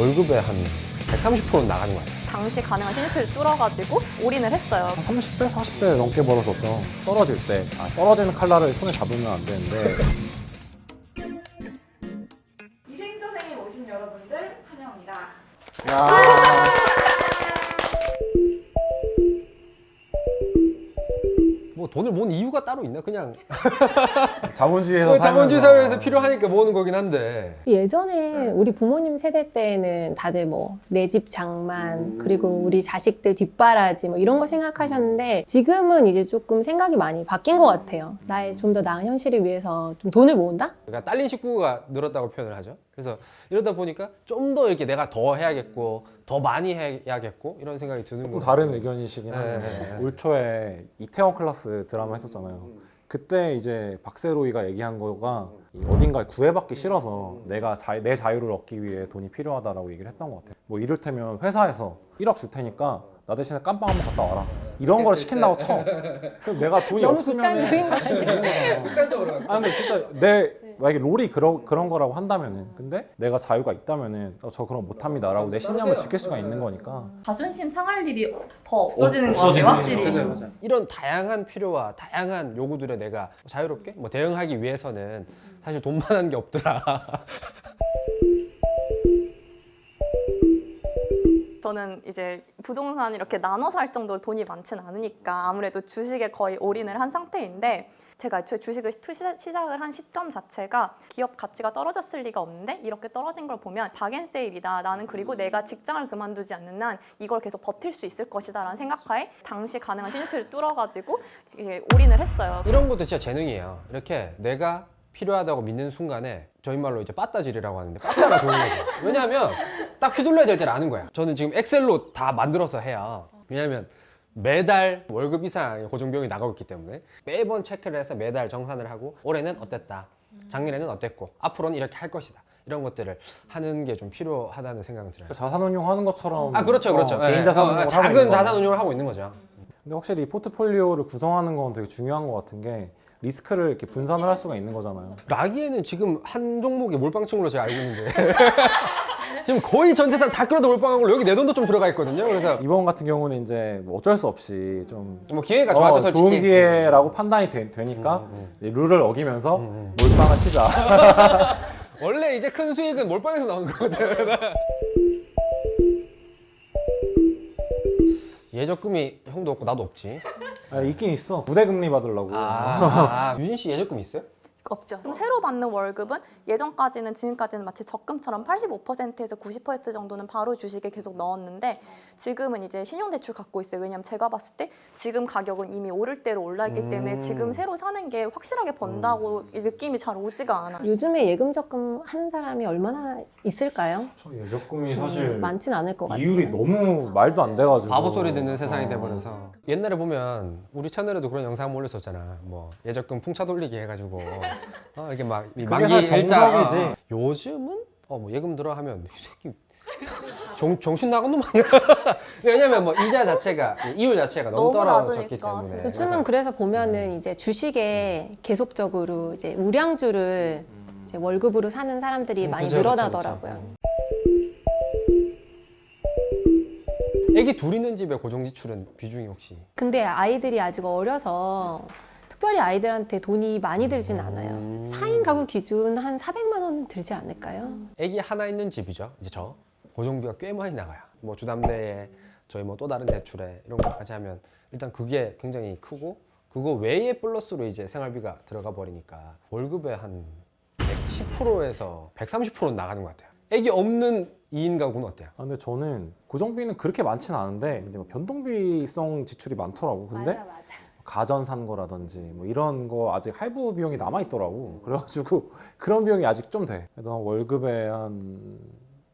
월급의 한 130%는 나가는 것 같아요. 당시 가능한 시니트를 뚫어가지고 올인을 했어요. 한 30배, 40배 넘게 벌었었죠. 떨어질 때. 아, 떨어지는 칼날을 손에 잡으면 안 되는데. 이생저생에 오신 여러분들 환영합니다. 야. 돈을 모은 이유가 따로 있나? 그냥 자본주의에서 그 자본주의 살면서. 사회에서 필요하니까 모으는 거긴 한데 예전에 우리 부모님 세대 때는 다들 뭐 내 집 장만 그리고 우리 자식들 뒷바라지 뭐 이런 거 생각하셨는데 지금은 이제 조금 생각이 많이 바뀐 것 같아요. 나의 좀 더 나은 현실을 위해서 좀 돈을 모은다? 그러니까 딸린 식구가 늘었다고 표현을 하죠. 그래서 이러다 보니까 좀 더 이렇게 내가 더 해야겠고 더 많이 해야겠고 이런 생각이 드는 조금 거예요. 다른 의견이시긴 네, 한데 네, 네. 올 초에 이태원 클라스 드라마 했었잖아요. 그때 이제 박세로이가 얘기한 거가 이 어딘가에 구애받기 싫어서 내가 자, 내 자유를 얻기 위해 돈이 필요하다라고 얘기를 했던 것 같아요. 뭐 이를테면 회사에서 1억 줄 테니까 나 대신에 깜빵 한번 갔다 와라. 이런 걸 시킨다고 쳐. 그럼 내가 돈이 너무 없으면 극단적인 거 있는 거잖아. 아 근데 진짜 내 만약에 롤이 그런 그런 거라고 한다면은 근데 내가 자유가 있다면은 어, 저 그럼 못합니다라고 내 신념을 지킬 수가 있는 거니까. 자존심 상할 일이 더 없어지는 것 같아요, 확실히. 이런 다양한 필요와 다양한 요구들에 내가 자유롭게 뭐 대응하기 위해서는 사실 돈만 한 게 없더라. 저는 이제 부동산 이렇게 나눠서 할 정도로 돈이 많지는 않으니까 아무래도 주식에 거의 올인을 한 상태인데 제가 애초에 주식을 투- 시작- 시작을 한 시점 자체가 기업 가치가 떨어졌을 리가 없는데 이렇게 떨어진 걸 보면 박앤세일이다 나는 그리고 내가 직장을 그만두지 않는 한 이걸 계속 버틸 수 있을 것이다 라는 생각하에 당시 가능한 시니트를 뚫어가지고 올인을 했어요 이런 것도 진짜 재능이에요. 이렇게 내가 필요하다고 믿는 순간에 저희 말로 이제 빠따질이라고 하는데 빠따가 좋은 거죠. 왜냐하면 딱 휘둘러야 될 때를 아는 거야. 저는 지금 엑셀로 다 만들어서 해요. 왜냐하면 매달 월급 이상의 고정비용이 나가고 있기 때문에 매번 체크를 해서 매달 정산을 하고 올해는 어땠다. 작년에는 어땠고 앞으로는 이렇게 할 것이다. 이런 것들을 하는 게 좀 필요하다는 생각은 들어요. 자산운용 하는 것처럼 아 그렇죠, 그렇죠. 어, 개인 예. 자산운용을 어, 하고 작은 자산. 운용을 하고 있는 거죠. 근데 확실히 이 포트폴리오를 구성하는 건 되게 중요한 것 같은 게 리스크를 이렇게 분산을 할 수가 있는 거잖아요. 라기에는 지금 한 종목이 몰빵친으로 제가 알고 있는데 지금 거의 전 재산 다 끌어도 몰빵하고 여기 내 돈도 좀 들어가 있거든요. 그래서 이번 같은 경우는 이제 뭐 어쩔 수 없이 좀 뭐 기회가 좋았죠, 어, 솔직히. 좋은 기회라고 판단이 되, 니까 음, 룰을 어기면서 음. 몰빵을 치자. 원래 이제 큰 수익은 몰빵에서 나오는 거거든. 예적금이 형도 없고 나도 없지. 아, 있긴 있어. 부대 금리 받으려고. 아, 아, 유진 씨 예적금 있어요? 없죠. 좀 새로 받는 월급은 예전까지는 지금까지는 마치 적금처럼 85%에서 90% 정도는 바로 주식에 계속 넣었는데 지금은 이제 신용대출 갖고 있어요. 왜냐면 제가 봤을 때 지금 가격은 이미 오를 대로 올라 있기 때문에 음. 지금 새로 사는 게 확실하게 번다고 이 느낌이 잘 오지가 않아 요. 요즘에 예금 적금 하는 사람이 얼마나 있을까요? 저 예적금이 음, 사실 많진 않을 것 같아요. 이율이 너무 말도 안 돼가지고. 바보 소리 듣는 세상이 어. 돼버려서 옛날에 보면 우리 채널에도 그런 영상 올렸었잖아. 뭐 예적금 풍차 돌리기 해가지고 어, 이렇게 막 이 만기 사실 일자 정석이지. 어, 어. 요즘은 어 뭐 예금 들어 하면 이 새끼 정, 정신 나간 놈 아니야? 왜냐면 뭐 이자 자체가 이율 자체가 너무, 너무 떨어졌기 낮으니까, 때문에. 요즘은 그래서 보면은 이제 주식에 계속적으로 이제 우량주를 이제 월급으로 사는 사람들이 음, 많이 늘어나더라고요. 애기 둘 있는 집에 고정 지출은 비중이 혹시 근데 아이들이 아직 어려서 특별히 아이들한테 돈이 많이 들진 않아요. 음. 4인 가구 기준 한 400만 원 들지 않을까요? 애기 하나 있는 집이죠. 이제 저 고정비가 꽤 많이 나가요. 뭐 주담대에 저희 뭐 또 다른 대출에 이런 것까지 하면 일단 그게 굉장히 크고 그거 외에 플러스로 이제 생활비가 들어가 버리니까 월급의 한 110%에서 130%는 나가는 것 같아요. 애기 없는 2인 가구는 어때요? 아, 근데 저는 고정비는 그렇게 많지는 않은데 이제 뭐 변동비성 지출이 많더라고. 근데 가전 산 거라든지 뭐 이런 거 아직 할부 비용이 남아 있더라고. 그래가지고 그런 비용이 아직 좀 돼. 그래도 한 월급의 한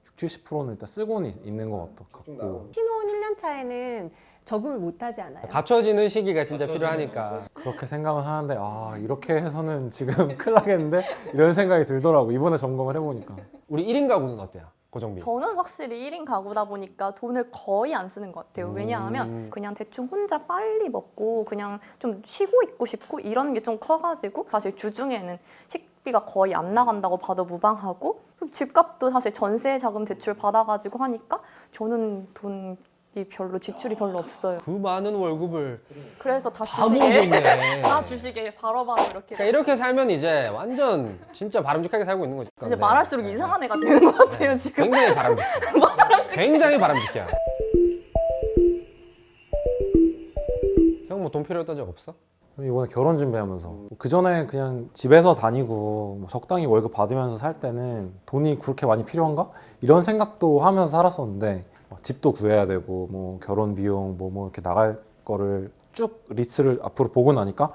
6, 70%는 일단 쓰고는 있- 있는 것 같- 같고. 신혼 1년 차에는 적응을 못 하지 않아요. 갖춰지는 시기가 진짜 필요하니까 그렇게 생각은 하는데 아 이렇게 해서는 지금 큰일 나겠는데 이런 생각이 들더라고 이번에 점검을 해보니까 우리 1인 가구는 어때요? 고정비. 저는 확실히 1인 가구다 보니까 돈을 거의 안 쓰는 것 같아요. 왜냐하면 음. 그냥 대충 혼자 빨리 먹고 그냥 좀 쉬고 있고 싶고 이런 게 좀 커가지고 사실 주중에는 학비가 거의 안 나간다고 봐도 무방하고 집값도 사실 전세 자금 대출 받아가지고 하니까 저는 돈이 별로 지출이 별로 없어요. 그 많은 월급을 그래서 다 다 주식에 모으겠네. 다 주식에 바로바로 이렇게 그러니까 이렇게 살면 이제 완전 진짜 바람직하게 살고 있는 거지. 이제 네. 말할수록 네. 이상한 애가 되는 것 같아요 지금. 굉장히 바람직해. 굉장히 바람직해. 형 뭐 돈 필요했던 적 없어? 이번에 결혼 준비하면서 그 전에 그냥 집에서 다니고 뭐 적당히 월급 받으면서 살 때는 돈이 그렇게 많이 필요한가 이런 생각도 하면서 살았었는데 뭐 집도 구해야 되고 뭐 결혼 비용 뭐 뭐 이렇게 나갈 거를 쭉 리스트를 앞으로 보고 나니까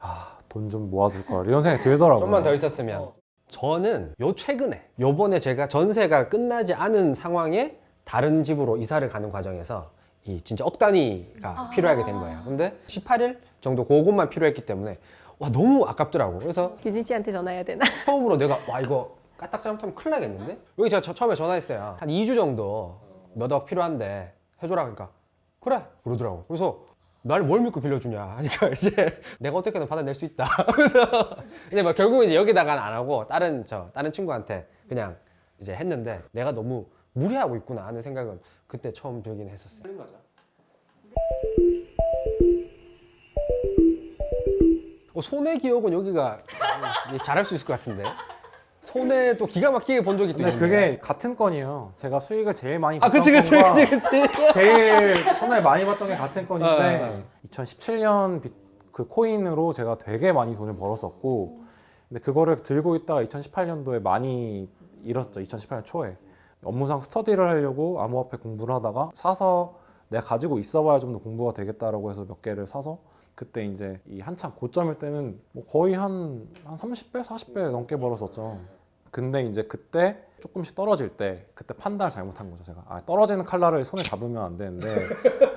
아 돈 좀 모아둘 걸 이런 생각이 들더라고요. 좀만 더 있었으면. 저는 요 최근에 요번에 제가 전세가 끝나지 않은 상황에 다른 집으로 이사를 가는 과정에서 이 진짜 억 단위가 필요하게 된 거예요. 근데 18일 정도 그것만 필요했기 때문에 와 너무 아깝더라고. 그래서 규진 씨한테 전화해야 되나? 처음으로 내가 와 이거 까딱 잘못하면 큰일 나겠는데? 여기 제가 저- 처음에 전화했어요. 한 2주 정도 몇 억 필요한데 해줘라 그러니까 그래 그러더라고. 그래서 날 뭘 믿고 빌려주냐 하니까 이제 내가 어떻게든 받아낼 수 있다. 그래서 근데 막 결국은 이제 여기다가는 안 하고 다른 저 다른 친구한테 그냥 이제 했는데 내가 너무 무리하고 있구나 하는 생각은 그때 처음 들긴 했었어요. 어, 손해 기억은 여기가 음, 잘할 수 있을 것 같은데 손해 또 기가 막히게 본 적이 또 근데 있는데 그게 같은 건이에요. 제가 수익을 제일 많이 아 그치 그치 건과 그치 그치 제일 손해 많이 봤던 게 같은 건인데 어, 어. 2017년 비- 그 코인으로 제가 되게 많이 돈을 벌었었고 근데 그거를 들고 있다가 2018년도에 많이 잃었죠 2018년 초에 업무상 스터디를 하려고 암호화폐 공부를 하다가 사서 내가 가지고 있어봐야 좀 더 공부가 되겠다라고 해서 몇 개를 사서 그때 이제 이 한참 고점일 때는 뭐 거의 한, 한 30배, 40배 넘게 벌었었죠. 근데 이제 그때 조금씩 떨어질 때 그때 판단을 잘못한 거죠. 제가 아, 떨어지는 칼날을 손에 잡으면 안 되는데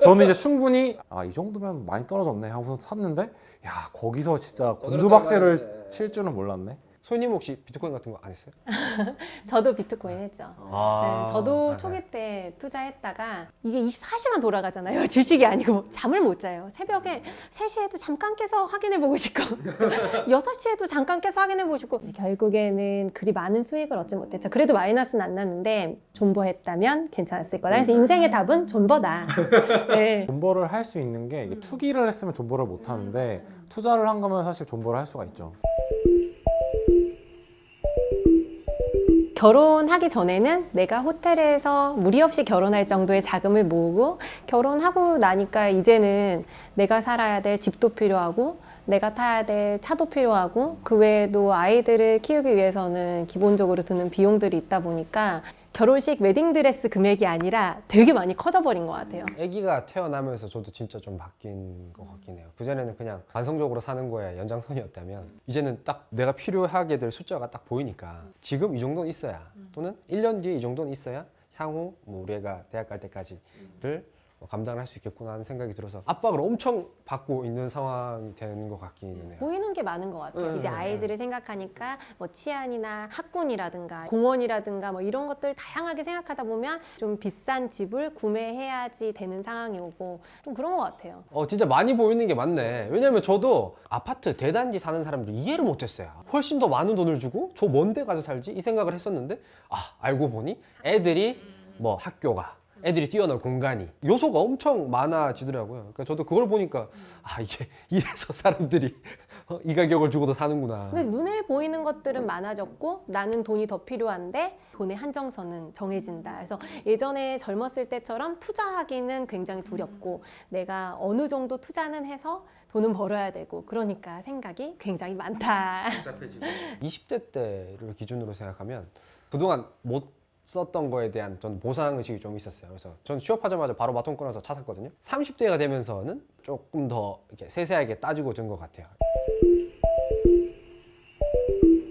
저는 이제 충분히 아 이 정도면 많이 떨어졌네 하고서 샀는데 야 거기서 진짜 곤두박질을 칠 줄은 몰랐네 소희님 혹시 비트코인 같은 거 안 했어요? 저도 비트코인 했죠. 아, 네, 저도 네, 초기 때 투자했다가 이게 24시간 돌아가잖아요. 주식이 아니고 잠을 못 자요. 새벽에 3시에도 잠깐 깨서 확인해 보고 싶고 6시에도 잠깐 깨서 확인해 보고 싶고 결국에는 그리 많은 수익을 얻지 못했죠. 그래도 마이너스는 안 났는데 존버했다면 괜찮았을 거다. 그래서 인생의 답은 존버다. 네. 존버를 할 수 있는 게 이게 투기를 했으면 존버를 못 하는데 투자를 한 거면 사실 존버를 할 수가 있죠 결혼하기 전에는 내가 호텔에서 무리 없이 결혼할 정도의 자금을 모으고 결혼하고 나니까 이제는 내가 살아야 될 집도 필요하고 내가 타야 될 차도 필요하고 그 외에도 아이들을 키우기 위해서는 기본적으로 드는 비용들이 있다 보니까 결혼식 웨딩드레스 금액이 아니라 되게 많이 커져버린 것 같아요. 아기가 태어나면서 저도 진짜 좀 바뀐 것 같긴 해요. 그전에는 그냥 관성적으로 사는 거에 연장선이었다면 이제는 딱 내가 필요하게 될 숫자가 딱 보이니까 지금 이 정도는 있어야 또는 1년 뒤에 이 정도는 있어야 향후 뭐 우리 애가 대학 갈 때까지를 뭐 감당을 할 수 있겠구나 하는 생각이 들어서 압박을 엄청 받고 있는 상황이 되는 것 같기는 해요. 보이는 게 많은 것 같아요. 네, 이제 네, 아이들을 생각하니까 뭐 치안이나 학군이라든가 공원이라든가 뭐 이런 것들 다양하게 생각하다 보면 좀 비싼 집을 구매해야지 되는 상황이 오고 좀 그런 것 같아요. 어 진짜 많이 보이는 게 맞네. 왜냐면 저도 아파트 대단지 사는 사람들 이해를 못했어요. 훨씬 더 많은 돈을 주고 저 먼데 가서 살지 이 생각을 했었는데 아 알고 보니 애들이 뭐 학교가 애들이 뛰어놀 공간이 요소가 엄청 많아지더라고요. 그러니까 저도 그걸 보니까 아 이게 이래서 사람들이 어, 이 가격을 주고도 사는구나. 근데 눈에 보이는 것들은 많아졌고 나는 돈이 더 필요한데 돈의 한정선은 정해진다. 그래서 예전에 젊었을 때처럼 투자하기는 굉장히 두렵고 내가 어느 정도 투자는 해서 돈은 벌어야 되고 그러니까 생각이 굉장히 많다. 20대 때를 기준으로 생각하면 그동안 못 썼던 거에 대한 전 보상 의식이 좀 있었어요. 그래서 전 취업하자마자 바로 마통 끊어서 차 샀거든요. 30대가 되면서는 조금 더 이렇게 세세하게 따지고 든 것 같아요.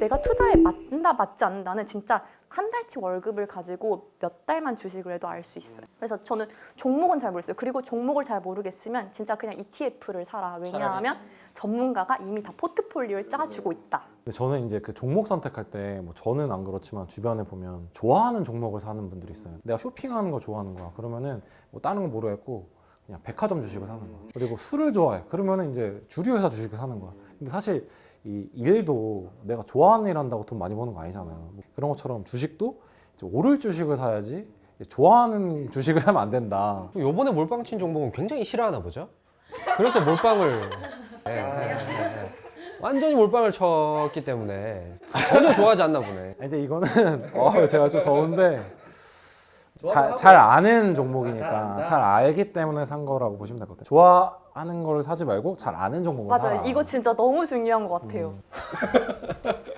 내가 투자에 맞는다 맞지 않는다는 진짜 한 달치 월급을 가지고 몇 달만 주식을 해도 알 수 있어요. 그래서 저는 종목은 잘 모르겠어요. 그리고 종목을 잘 모르겠으면 진짜 그냥 ETF를 사라. 왜냐하면 전문가가 이미 다 포트폴리오를 짜주고 있다. 근데 저는 이제 그 종목 선택할 때 뭐 저는 안 그렇지만 주변에 보면 좋아하는 종목을 사는 분들이 있어요. 내가 쇼핑하는 거 좋아하는 거야. 그러면은 뭐 다른 거 모르겠고 그냥 백화점 주식을 사는 거야. 그리고 술을 좋아해. 그러면은 이제 주류 회사 주식을 사는 거야. 근데 사실 이 일도 내가 좋아하는 일 한다고 돈 많이 버는 거 아니잖아요. 그런 것처럼 주식도 이제 오를 주식을 사야지 좋아하는 주식을 사면 안 된다. 요번에 몰빵 친 종목은 굉장히 싫어하나 보죠? 그래서 몰빵을 예, 예, 예. 완전히 몰빵을 쳤기 때문에 전혀 좋아하지 않나 보네. 이제 이거는 어, 제가 좀 더운데 잘, 잘 아는 종목이니까 잘, 알기 때문에 산 거라고 보시면 될 것 같아요. 좋아하는 걸 사지 말고 잘 아는 종목을 맞아요. 사라. 이거 진짜 너무 중요한 것 같아요. 음.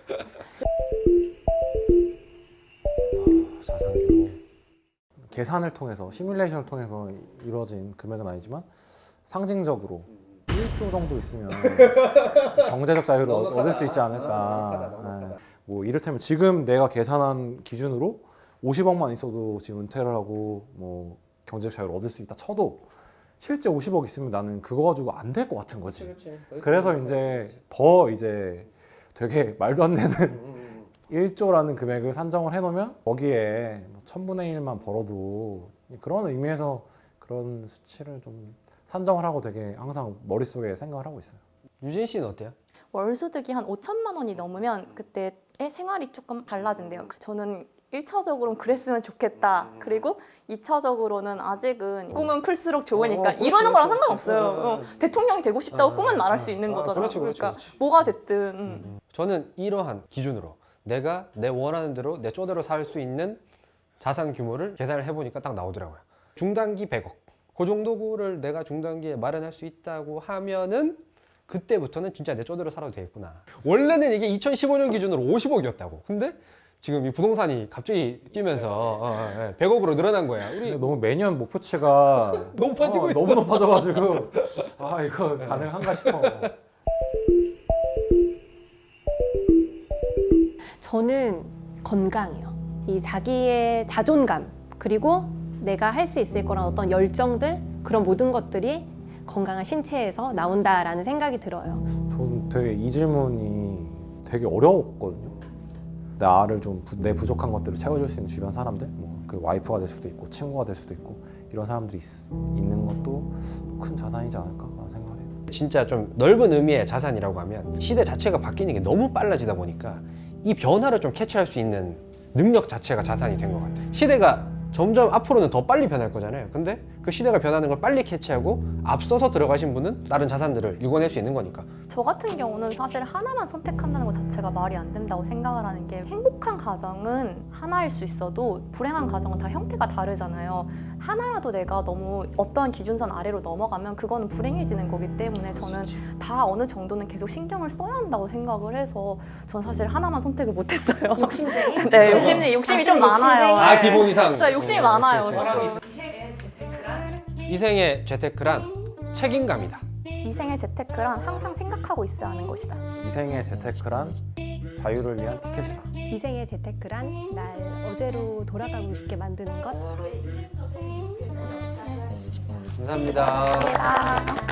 규모. 계산을 통해서 시뮬레이션을 통해서 이루어진 금액은 아니지만 상징적으로 1조 정도 있으면 경제적 자유를 얻- 얻을 수 있지 않을까. 예. 뭐 이를테면 지금 내가 계산한 기준으로 50억만 있어도 지금 은퇴를 하고 뭐 경제적 자유를 얻을 수 있다 쳐도 실제 50억 있으면 나는 그거 가지고 안 될 것 같은 거지. 그래서 이제 더 이제 되게 말도 안 되는 1조라는 금액을 산정을 해놓으면 거기에 뭐 천분의 1만 벌어도 그런 의미에서 그런 수치를 좀 산정을 하고 되게 항상 머릿속에 생각을 하고 있어요. 유진 씨는 어때요? 월 소득이 한 5천만 원이 넘으면 그때의 생활이 조금 달라진대요. 그 저는 1차적으로는 그랬으면 좋겠다. 그리고 2차적으로는 아직은 꿈은 클수록 좋으니까 어, 그렇죠, 이루는 거랑 그렇죠. 상관없어요. 어, 어, 어, 대통령이 되고 싶다고 어, 꿈은 말할 어, 수 있는 어, 거잖아요. 그렇죠, 그렇죠, 그러니까 그렇죠. 뭐가 됐든 음. 저는 이러한 기준으로 내가 내 원하는 대로 내 쪼대로 살 수 있는 자산 규모를 계산을 해보니까 딱 나오더라고요. 중단기 100억. 그 정도를 내가 중단기에 마련할 수 있다고 하면은 그때부터는 진짜 내 쪼대로 살아도 되겠구나. 원래는 이게 2015년 기준으로 50억이었다고. 근데 지금 이 부동산이 갑자기 뛰면서 어, 어, 예, 100억으로 늘어난 거야. 근데 우리 너무 매년 목표치가 높아지고 어, 있어. 너무 높아져가지고 아 이거 가능한가 싶어. 저는 건강이요. 이 자기의 자존감 그리고 내가 할 수 있을 거란 어떤 열정들 그런 모든 것들이 건강한 신체에서 나온다라는 생각이 들어요. 저는 되게 이 질문이 되게 어려웠거든요. 나를 좀 내 부족한 것들을 채워줄 수 있는 주변 사람들, 뭐 그 와이프가 될 수도 있고 친구가 될 수도 있고 이런 사람들이 있, 있는 것도 큰 자산이지 않을까 생각해요. 진짜 좀 넓은 의미의 자산이라고 하면 시대 자체가 바뀌는 게 너무 빨라지다 보니까 이 변화를 좀 캐치할 수 있는 능력 자체가 자산이 된 것 같아요. 시대가 점점 앞으로는 더 빨리 변할 거잖아요. 근데 그 시대가 변하는 걸 빨리 캐치하고 앞서서 들어가신 분은 다른 자산들을 유건할 수 있는 거니까. 저 같은 경우는 사실 하나만 선택한다는 것 자체가 말이 안 된다고 생각을 하는 게 행복한 가정은 하나일 수 있어도 불행한 가정은 다 형태가 다르잖아요. 하나라도 내가 너무 어떠한 기준선 아래로 넘어가면 그거는 불행해지는 거기 때문에 저는 다 어느 정도는 계속 신경을 써야 한다고 생각을 해서 전 사실 하나만 선택을 못했어요. 욕심쟁이? 네, 욕심이 욕심이 좀 많아요. 아, 네. 기본 이상. 진짜 욕심이 어, 많아요. 그렇지. 이생의 재테크란 책임감이다. 이생의 재테크란 항상 생각하고 있어야 하는 것이다. 이생의 재테크란 자유를 위한 티켓이다. 이생의 재테크란 날 어제로 돌아가고 싶게 만드는 것. 감사합니다. 감사합니다.